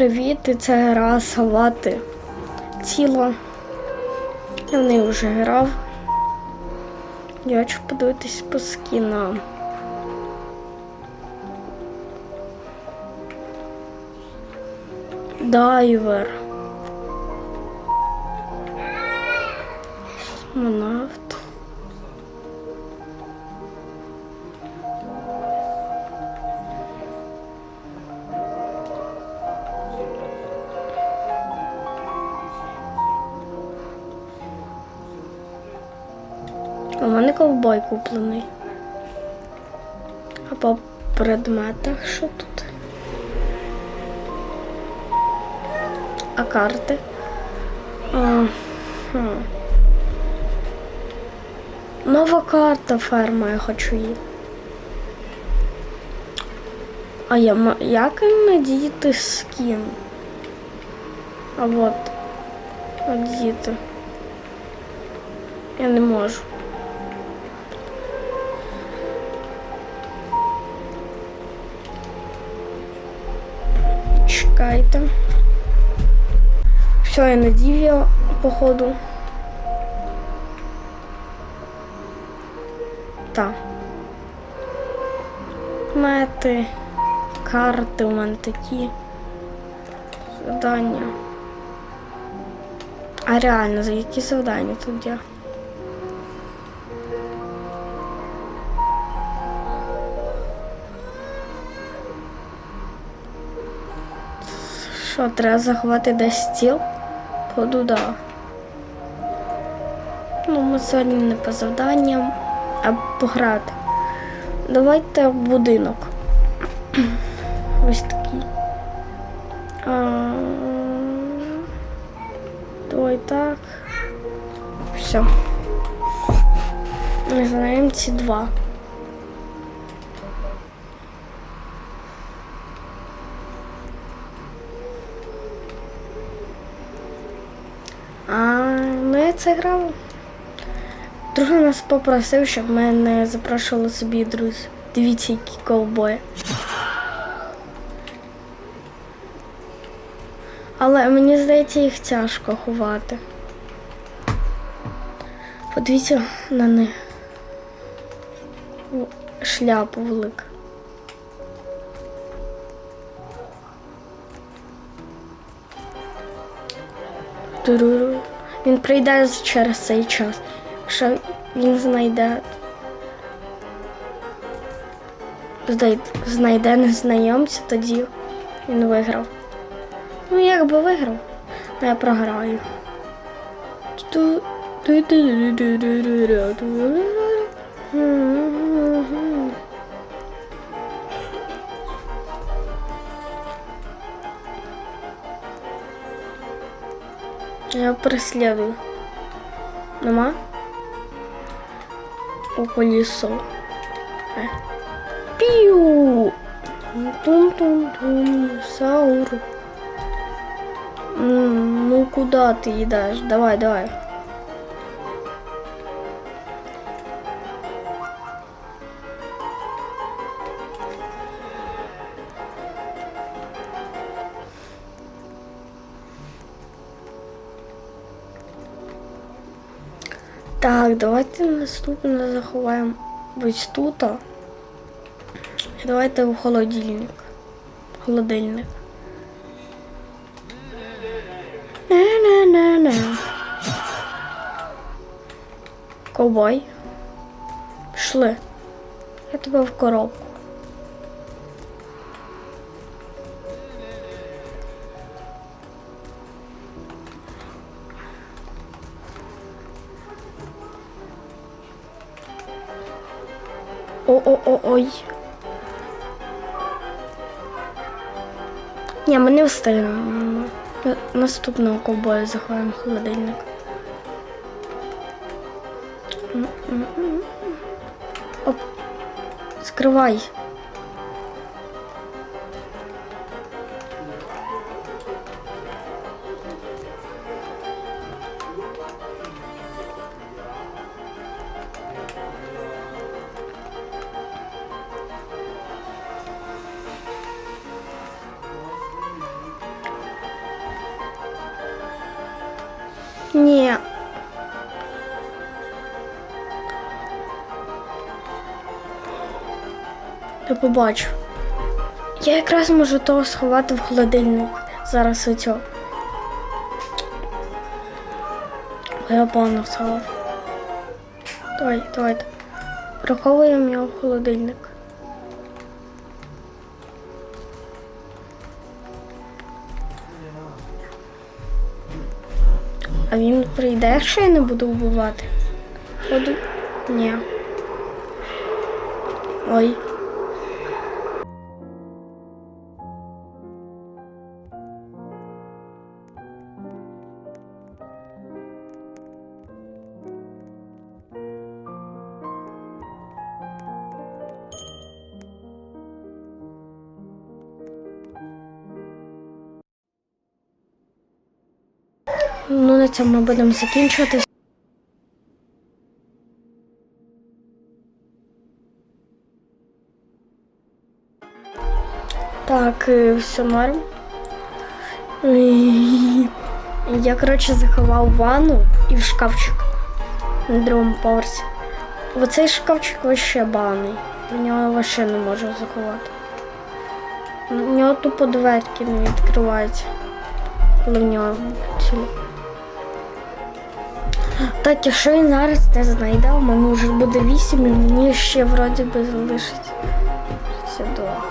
Привіт, це гра Салати. Тіло. Я в неї вже грав. Я хочу подивитись по скінам. Дайвер. Монавт. Ковбой куплений. А по предметах що тут? А карти? А. Нова карта ферма, я хочу її. А я як надіяти скін? А от. Надіяти. Я не можу. Чекайте. Все, я надів я, походу. Так. Мети, карти у мене такі. Завдання. А реально, за які завдання тут я? Що, треба заховати десь стіл? Походу, да. Ну, ми сьогодні не по завданням, а пограти. Давайте в будинок. Ось такий. А, Давай так. Все. Ми знаємо ці два. А ми це грали. Друг нас попросив, щоб ми не запрошували собі друзів. Дивіться, які ковбої. Але мені здається, їх тяжко ховати. Подивіться на них. Шляпу велика. Туруру. Він прийде через цей час. Якщо він знайде. Знайде незнайомця, тоді він виграв. Ну, якби виграв, то я програю. Ту- Я преследую. Нема? О, колесо. Пиу! Тум-тум-тум, Саур. Ну куда ты едешь? Давай, давай. Так, давайте наступне заховаємо ось тут. Давайте в холодильник. Холодильник. Не-не-не-не. Ковбой. Пішли. Я тебе в коробку. О-о-о-ой. Ні, ми не встигнемо. Наступного ковбоя заховаємо холодильник. Оп. Скривай. Ні. Я побачу. Я якраз можу того сховати в холодильник. Зараз оцього. Я погано сховав. Давай, давайте. Приховуємо його в холодильник. А він прийде, якщо я не буду вбивати. Буду. Ні. Ой. Ну, на цьому ми будемо закінчувати. Так, е, все норм. Я, коротше, заховав ванну і в шкафчик на другому поверсі. Оцей шкафчик вообще баний. В нього вообще не можу заховати. У нього тупо дверки не відкриваються. Коли в нього цілі. Так, якщо він зараз не знайде, у мене вже буде 8 і мені ще вроді би залишиться. Два.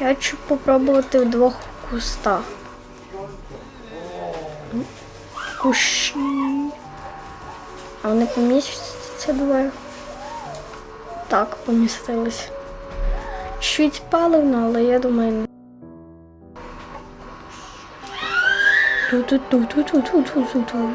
Я хочу попробувати в двох кустах. Кущі. А вони помістяться двоє? Так, помістились. Чуть паливно, але я думаю. не. Ту-ту-ту-ту-ту-ту-ту-ту.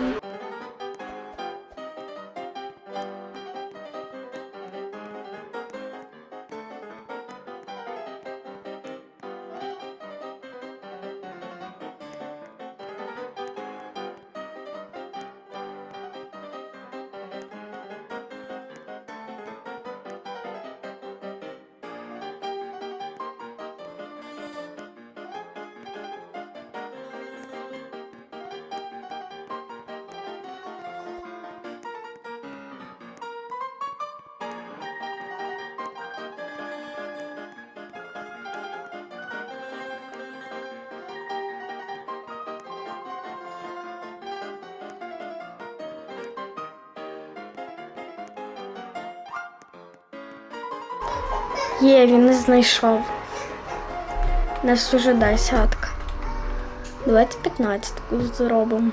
Є, він не знайшов. Нас уже десятка. Давайте 15 зробимо.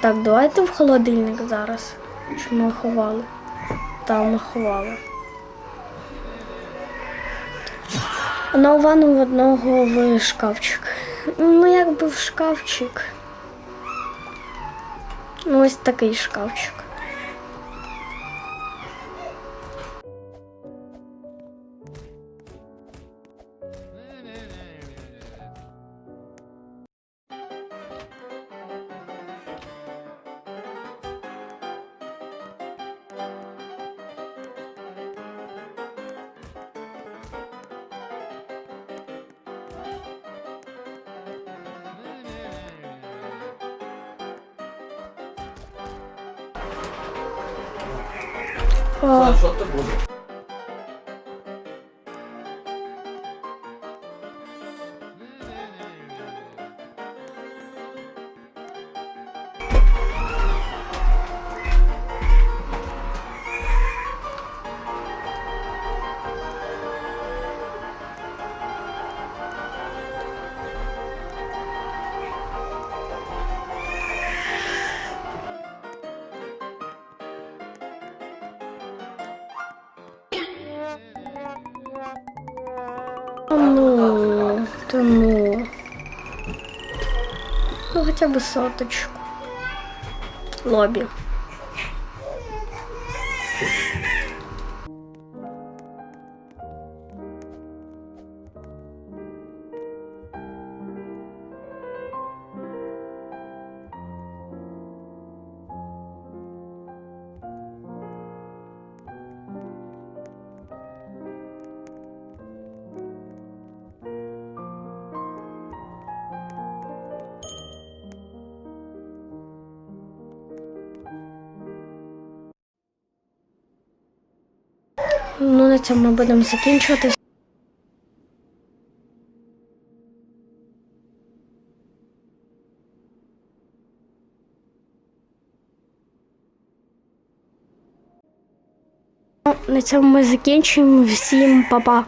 Так, давайте в холодильник зараз. Що ми ховали? Там ми ховали. Одного ванну в одного в шкафчик. Ну, якби в шкафчик. Ну, ось такий шкафчик. 와. Та ну. Ну хоча б соточку. Лобі. Ну, на цьому ми будемо закінчувати. Ну, На цьому ми закінчуємо. Всім па-па.